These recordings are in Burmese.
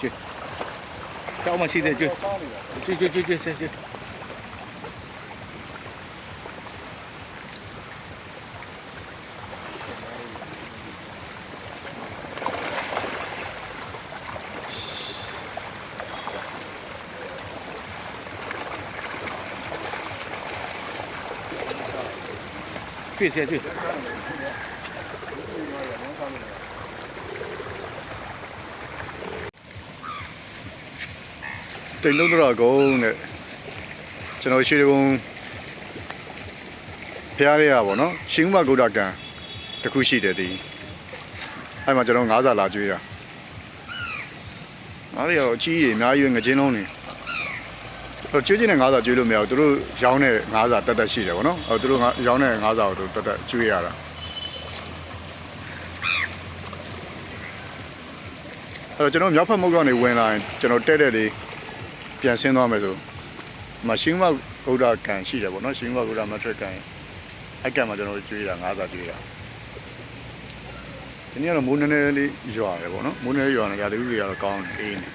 ကျွေးရှောင်းမရှိသေးကျွေးစောင်းနေတာကျွေးကျွေးကျွေးကျွေးဆက်ကျွေးကျွေးဆက်ကျွေး တိတ်လုံးတော့ကုန်းတဲ့ကျွန်တော်ရှေးကုန်းဖျားရရပါတော့ရှင်ဥမဂုဒ္ဒကံတစ်ခုရှိတယ်ဒီအဲ့မှာကျွန်တော်90လာကျွေးတာအားရတော့အကြီးကြီးအများကြီးပဲငချင်းလုံးနေတော့ကျွေးချင်းနဲ့90ကျွေးလို့မရဘူးသူတို့ရောင်းတဲ့90တက်တက်ရှိတယ်ဗောနော်အဲသူတို့ရောင်းတဲ့90ကိုသူတက်တက်ကျွေးရတာအဲ့တော့ကျွန်တော်မြောက်ဖက်မုတ်ကနေဝင်လာရင်ကျွန်တော်တဲ့တဲ့လေး ပြန်ဆင်းသွားမယ်ဆိုမရှင်မဗုဒ္ဓကံရှိတယ်ပေါ့နော်ရှင်မဗုဒ္ဓမထက်ကံအကံမှာကျွန်တော်ကျွေးတာ90ကျွေးတာဒီနေ့ကတော့မိုးနည်းနည်းလေးရွာတယ်ပေါ့နော်မိုးနည်းရွာနေရတယ်ဥတွေကတော့ကောင်းတယ်အေးနေ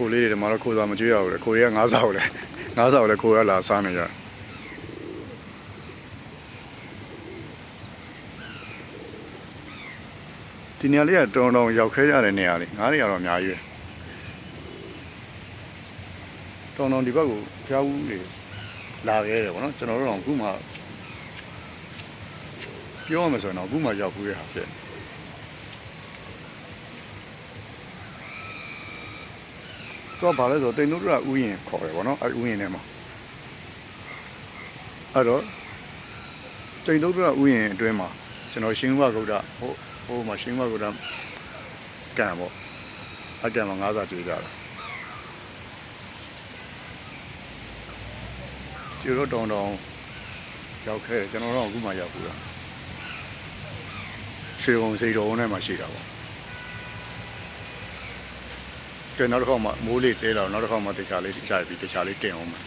ခိုလေးတွေဒီမှာတော့ခိုးစားမကျွေးရဘူးလေခိုတွေက90ကိုလေ90ကိုလေခိုရလာစားနေကြဒီနေရာလေးကတောင်းတောင်းရောက်ခဲရတဲ့နေရာလေးငါးတွေကတော့အများကြီးပဲတောင်းတောင်းဒီဘက်ကိုဖျားဦးတွေလာခဲ့တယ်ဗောနော်ကျွန်တော်တို့တော့အခုမှပြောရမယ်ဆိုရင်တော့အခုမှရောက်ဘူးရဟာဖြစ် တယ်တော့ဗာလဲဆိုတိန်တို့ကဥယျင်ခေါ်တယ်ဗောနော်အဲဥယျင်ထဲမှာအဲ့တော့တိန်တို့ကဥယျင်အတွင်းမှာကျွန်တော်ရှင်ဝဂုဒ္ဒဟိုဟိုမှာရှင်ဝဂုဒ္ဒကံဗောအကံမှာ90ကျွေးကြတာကျတော့တောင်းတောင်းရောက်ခဲ့ကျွန်တော်တော့အခုမှရောက်ဘူးလားရွှေဘုံစိတ်တော်ဝင်ထဲမှာရှိတာဗော ကဲနောက်တစ်ခေါက်မှမိုးလေးတဲတော့နောက်တစ်ခေါက်မှတခြားလေးတခြားပြီးတခြားလေးတင်အောင်မယ်